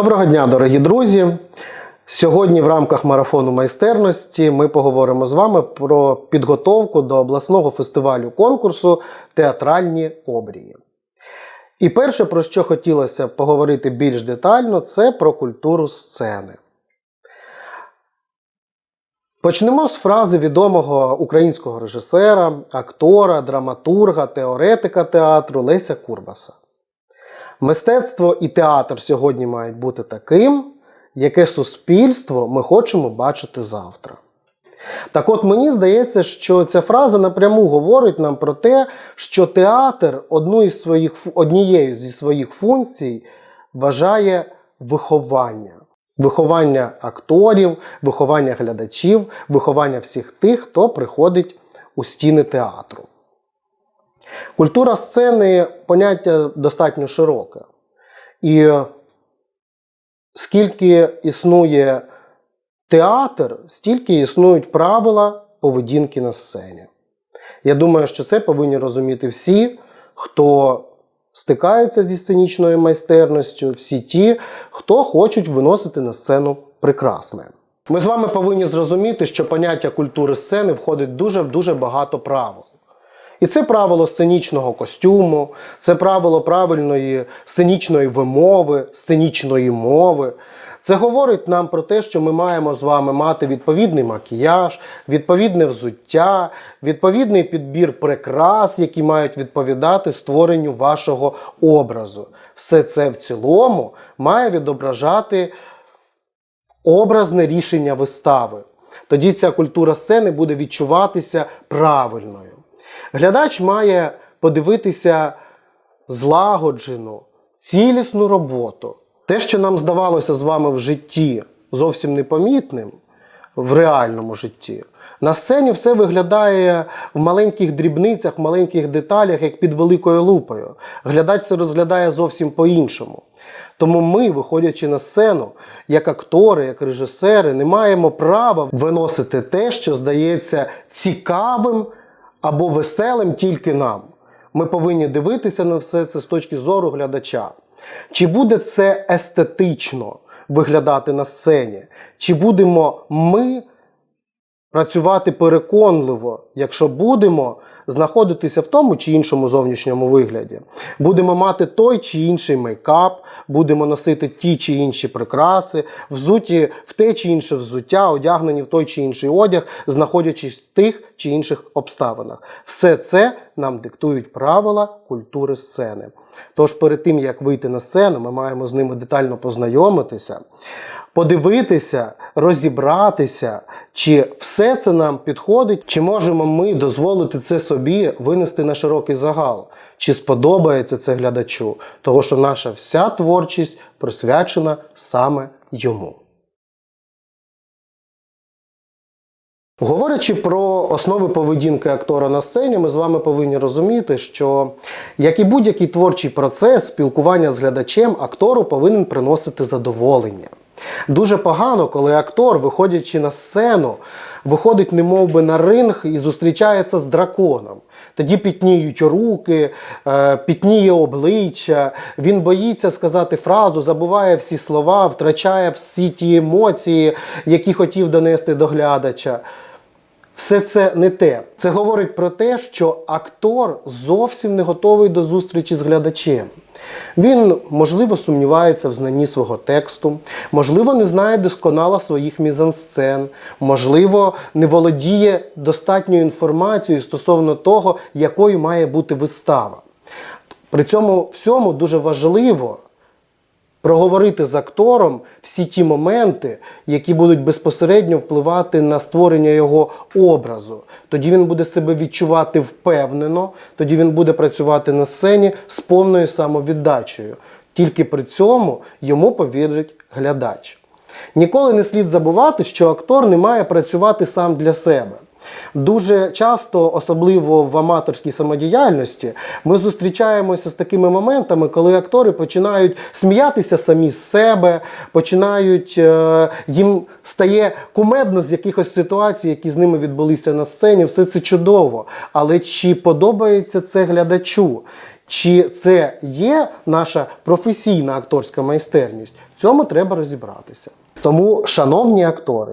Доброго дня, дорогі друзі! Сьогодні в рамках марафону майстерності ми поговоримо з вами про підготовку до обласного фестивалю конкурсу Театральні обрії. І перше, про що хотілося поговорити більш детально, це про культуру сцени. Почнемо з фрази відомого українського режисера, актора, драматурга, теоретика театру Леся Курбаса. Мистецтво і театр сьогодні мають бути таким, яке суспільство ми хочемо бачити завтра. Так от мені здається, що ця фраза напряму говорить нам про те, що театр одну із своїх, однією зі своїх функцій вважає виховання. Виховання акторів, виховання глядачів, виховання всіх тих, хто приходить у стіни театру. Культура сцени поняття достатньо широке. І скільки існує театр, стільки існують правила поведінки на сцені. Я думаю, що це повинні розуміти всі, хто стикаються зі сценічною майстерністю, всі ті, хто хочуть виносити на сцену прекрасне. Ми з вами повинні зрозуміти, що поняття культури сцени входить дуже дуже багато правил. І це правило сценічного костюму, це правило правильної сценічної вимови, сценічної мови. Це говорить нам про те, що ми маємо з вами мати відповідний макіяж, відповідне взуття, відповідний підбір прикрас, які мають відповідати створенню вашого образу. Все це в цілому має відображати образне рішення вистави. Тоді ця культура сцени буде відчуватися правильною. Глядач має подивитися злагоджену, цілісну роботу. Те, що нам здавалося з вами в житті зовсім непомітним в реальному житті. На сцені все виглядає в маленьких дрібницях, в маленьких деталях, як під великою лупою. Глядач це розглядає зовсім по-іншому. Тому ми, виходячи на сцену, як актори, як режисери, не маємо права виносити те, що здається цікавим або веселим тільки нам. Ми повинні дивитися на все це з точки зору глядача. Чи буде це естетично виглядати на сцені? Чи будемо ми працювати переконливо, якщо будемо знаходитися в тому чи іншому зовнішньому вигляді. Будемо мати той чи інший мейкап, будемо носити ті чи інші прикраси, взуті в те чи інше взуття, одягнені в той чи інший одяг, знаходячись в тих чи інших обставинах. Все це нам диктують правила культури сцени. Тож перед тим як вийти на сцену, ми маємо з ними детально познайомитися подивитися, розібратися, чи все це нам підходить, чи можемо ми дозволити це собі винести на широкий загал, чи сподобається це глядачу, того що наша вся творчість присвячена саме йому. Говорячи про основи поведінки актора на сцені, ми з вами повинні розуміти, що як і будь-який творчий процес, спілкування з глядачем, актору повинен приносити задоволення. Дуже погано, коли актор, виходячи на сцену, виходить немов би на ринг і зустрічається з драконом. Тоді пітніють руки, е, пітніє обличчя, він боїться сказати фразу, забуває всі слова, втрачає всі ті емоції, які хотів донести до глядача. Все це не те. Це говорить про те, що актор зовсім не готовий до зустрічі з глядачем. Він, можливо, сумнівається в знанні свого тексту, можливо, не знає досконало своїх мізансцен, можливо, не володіє достатньою інформацією стосовно того, якою має бути вистава. При цьому всьому дуже важливо проговорити з актором всі ті моменти, які будуть безпосередньо впливати на створення його образу. Тоді він буде себе відчувати впевнено, тоді він буде працювати на сцені з повною самовіддачею. Тільки при цьому йому повірить глядач. Ніколи не слід забувати, що актор не має працювати сам для себе. Дуже часто, особливо в аматорській самодіяльності, ми зустрічаємося з такими моментами, коли актори починають сміятися самі з себе, починають е, їм стає кумедно з якихось ситуацій, які з ними відбулися на сцені. Все це чудово. Але чи подобається це глядачу? Чи це є наша професійна акторська майстерність? В цьому треба розібратися. Тому, шановні актори,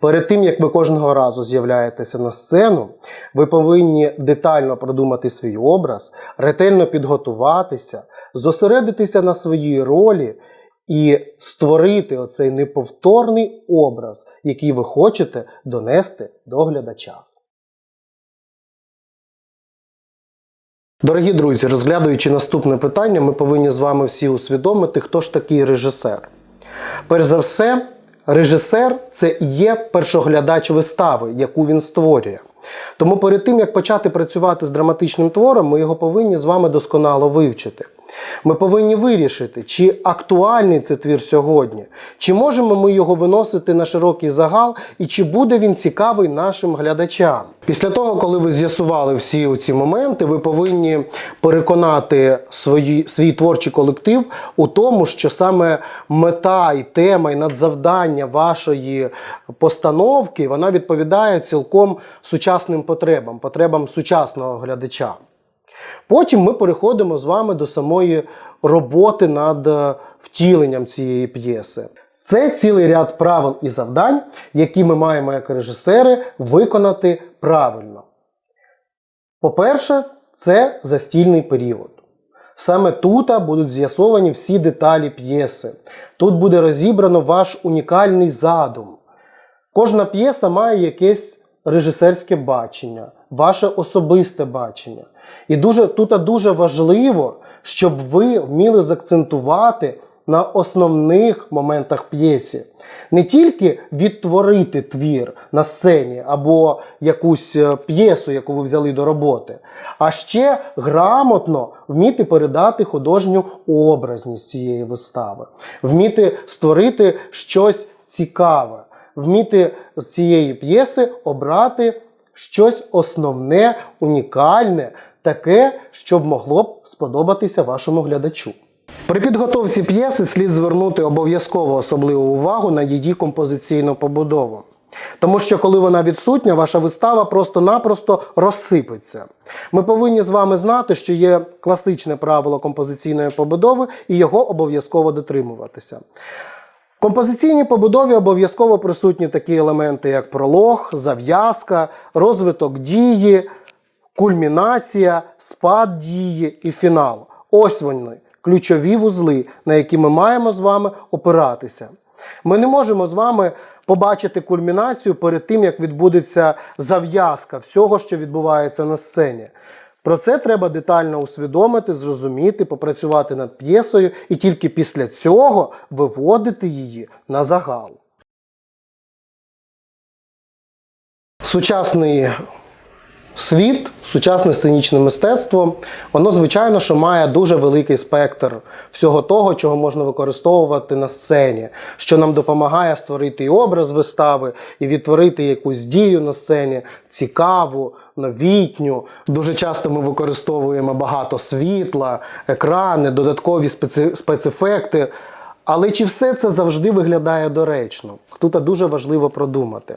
перед тим як ви кожного разу з'являєтеся на сцену, ви повинні детально продумати свій образ, ретельно підготуватися, зосередитися на своїй ролі і створити оцей неповторний образ, який ви хочете донести до глядача. Дорогі друзі, розглядаючи наступне питання, ми повинні з вами всі усвідомити, хто ж такий режисер. Перш за все, режисер це і є першоглядач вистави, яку він створює. Тому перед тим, як почати працювати з драматичним твором, ми його повинні з вами досконало вивчити. Ми повинні вирішити, чи актуальний це твір сьогодні, чи можемо ми його виносити на широкий загал, і чи буде він цікавий нашим глядачам. Після того, коли ви з'ясували всі ці моменти, ви повинні переконати свої, свій творчий колектив у тому, що саме мета і тема, і надзавдання вашої постановки вона відповідає цілком сучасним потребам, потребам сучасного глядача. Потім ми переходимо з вами до самої роботи над е, втіленням цієї п'єси. Це цілий ряд правил і завдань, які ми маємо як режисери виконати правильно. По-перше, це застільний період. Саме тут будуть з'ясовані всі деталі п'єси. Тут буде розібрано ваш унікальний задум. Кожна п'єса має якесь режисерське бачення, ваше особисте бачення. І дуже, тут дуже важливо, щоб ви вміли закцентувати на основних моментах п'єсі. Не тільки відтворити твір на сцені або якусь е, п'єсу, яку ви взяли до роботи, а ще грамотно вміти передати художню образність цієї вистави, вміти створити щось цікаве, вміти з цієї п'єси обрати щось основне, унікальне, таке, щоб могло б сподобатися вашому глядачу. При підготовці п'єси слід звернути обов'язково особливу увагу на її композиційну побудову. Тому що, коли вона відсутня, ваша вистава просто-напросто розсипеться. Ми повинні з вами знати, що є класичне правило композиційної побудови, і його обов'язково дотримуватися. В композиційній побудові обов'язково присутні такі елементи, як пролог, зав'язка, розвиток дії, кульмінація, спад дії і фінал. Ось вони, ключові вузли, на які ми маємо з вами опиратися. Ми не можемо з вами побачити кульмінацію перед тим, як відбудеться зав'язка всього, що відбувається на сцені. Про це треба детально усвідомити, зрозуміти, попрацювати над п'єсою і тільки після цього виводити її на загал. Сучасний світ, сучасне сценічне мистецтво, воно, звичайно, що має дуже великий спектр всього того, чого можна використовувати на сцені, що нам допомагає створити і образ вистави, і відтворити якусь дію на сцені, цікаву, новітню. Дуже часто ми використовуємо багато світла, екрани, додаткові спецефекти. Але чи все це завжди виглядає доречно? Тут дуже важливо продумати.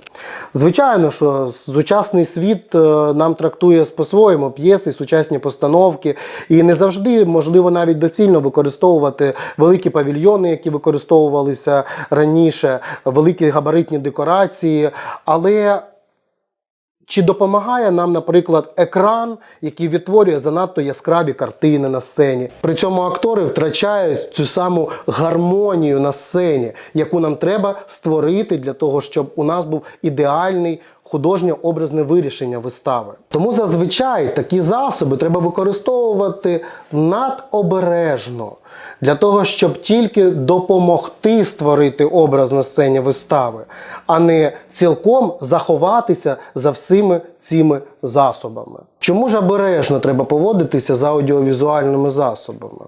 Звичайно, що сучасний світ е, нам трактує по-своєму п'єси, сучасні постановки, і не завжди можливо навіть доцільно використовувати великі павільйони, які використовувалися раніше, великі габаритні декорації. Але чи допомагає нам, наприклад, екран, який відтворює занадто яскраві картини на сцені? При цьому актори втрачають цю саму гармонію на сцені, яку нам треба створити для того, щоб у нас був ідеальний художньо-образне вирішення вистави. Тому зазвичай такі засоби треба використовувати надобережно. Для того, щоб тільки допомогти створити образ на сцені вистави, а не цілком заховатися за всіми цими засобами. Чому ж обережно треба поводитися з аудіовізуальними засобами?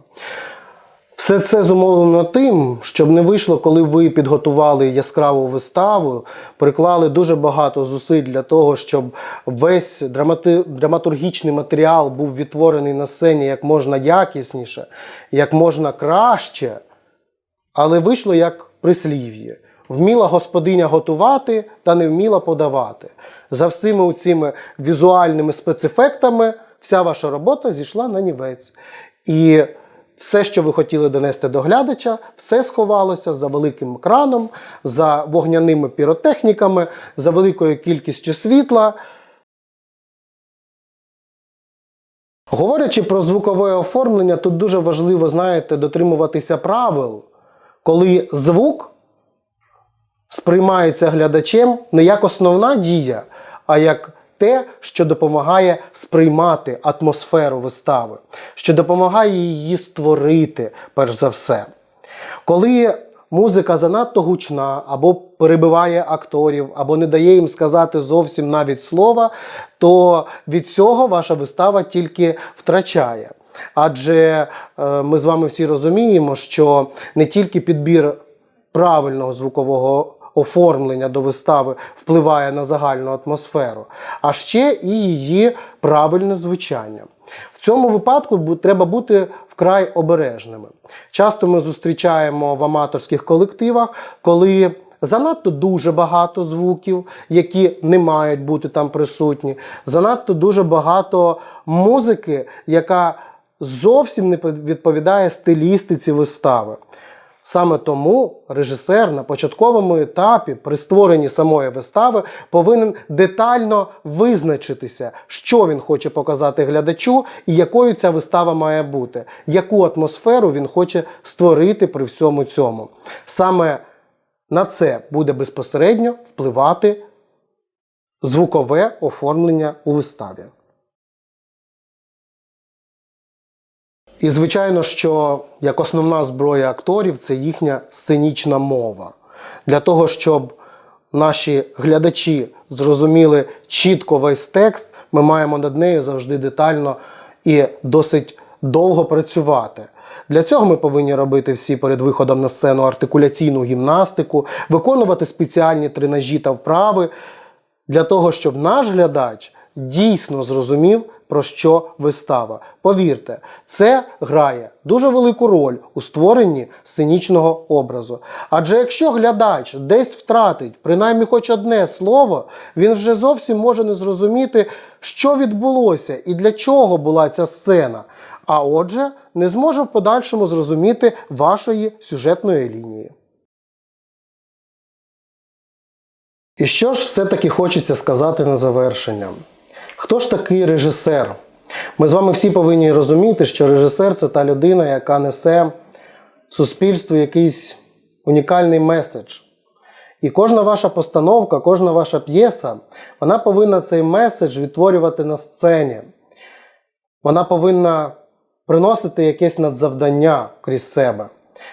Все це зумовлено тим, щоб не вийшло, коли ви підготували яскраву виставу, приклали дуже багато зусиль для того, щоб весь драмати... драматургічний матеріал був відтворений на сцені як можна якісніше, як можна краще, але вийшло як прислів'я. Вміла господиня готувати та не вміла подавати. За всіми цими візуальними спецефектами вся ваша робота зійшла на нівець. І все, що ви хотіли донести до глядача, все сховалося за великим екраном, за вогняними піротехніками, за великою кількістю світла. Говорячи про звукове оформлення, тут дуже важливо, знаєте, дотримуватися правил, коли звук сприймається глядачем не як основна дія, а як те, що допомагає сприймати атмосферу вистави, що допомагає її створити, перш за все. Коли музика занадто гучна, або перебиває акторів, або не дає їм сказати зовсім навіть слова, то від цього ваша вистава тільки втрачає. Адже е, ми з вами всі розуміємо, що не тільки підбір правильного звукового оформлення до вистави впливає на загальну атмосферу, а ще і її правильне звучання. В цьому випадку треба бути вкрай обережними. Часто ми зустрічаємо в аматорських колективах, коли занадто дуже багато звуків, які не мають бути там присутні, занадто дуже багато музики, яка зовсім не відповідає стилістиці вистави. Саме тому режисер на початковому етапі при створенні самої вистави повинен детально визначитися, що він хоче показати глядачу і якою ця вистава має бути, яку атмосферу він хоче створити при всьому цьому. Саме на це буде безпосередньо впливати звукове оформлення у виставі. І звичайно, що як основна зброя акторів це їхня сценічна мова. Для того, щоб наші глядачі зрозуміли чітко весь текст, ми маємо над нею завжди детально і досить довго працювати. Для цього ми повинні робити всі перед виходом на сцену артикуляційну гімнастику, виконувати спеціальні тренажі та вправи для того, щоб наш глядач дійсно зрозумів, про що вистава. Повірте, це грає дуже велику роль у створенні сценічного образу. Адже якщо глядач десь втратить принаймні хоч одне слово, він вже зовсім може не зрозуміти, що відбулося і для чого була ця сцена. А отже, не зможе в подальшому зрозуміти вашої сюжетної лінії. І що ж все-таки хочеться сказати на завершення? Хто ж такий режисер? Ми з вами всі повинні розуміти, що режисер це та людина, яка несе суспільству якийсь унікальний меседж. І кожна ваша постановка, кожна ваша п'єса, вона повинна цей меседж відтворювати на сцені. Вона повинна приносити якесь надзавдання крізь себе.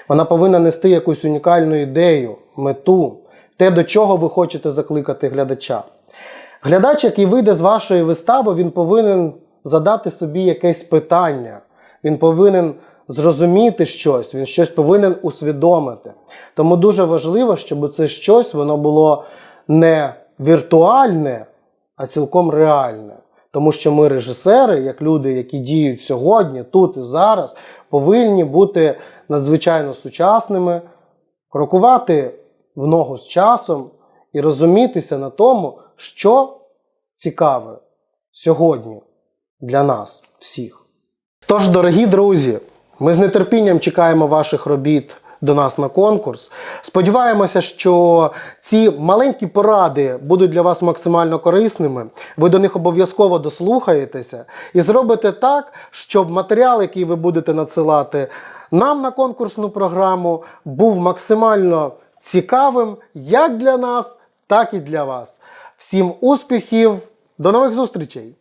Вона повинна нести якусь унікальну ідею, мету, те, до чого ви хочете закликати глядача. Глядач, який вийде з вашої вистави, він повинен задати собі якесь питання. Він повинен зрозуміти щось, він щось повинен усвідомити. Тому дуже важливо, щоб це щось воно було не віртуальне, а цілком реальне. Тому що ми, режисери, як люди, які діють сьогодні, тут і зараз, повинні бути надзвичайно сучасними, крокувати в ногу з часом і розумітися на тому, що цікаве сьогодні для нас всіх. Тож, дорогі друзі, ми з нетерпінням чекаємо ваших робіт до нас на конкурс. Сподіваємося, що ці маленькі поради будуть для вас максимально корисними. Ви до них обов'язково дослухаєтеся і зробите так, щоб матеріал, який ви будете надсилати нам на конкурсну програму, був максимально цікавим як для нас, так і для вас. Всім успіхів, до нових зустрічей!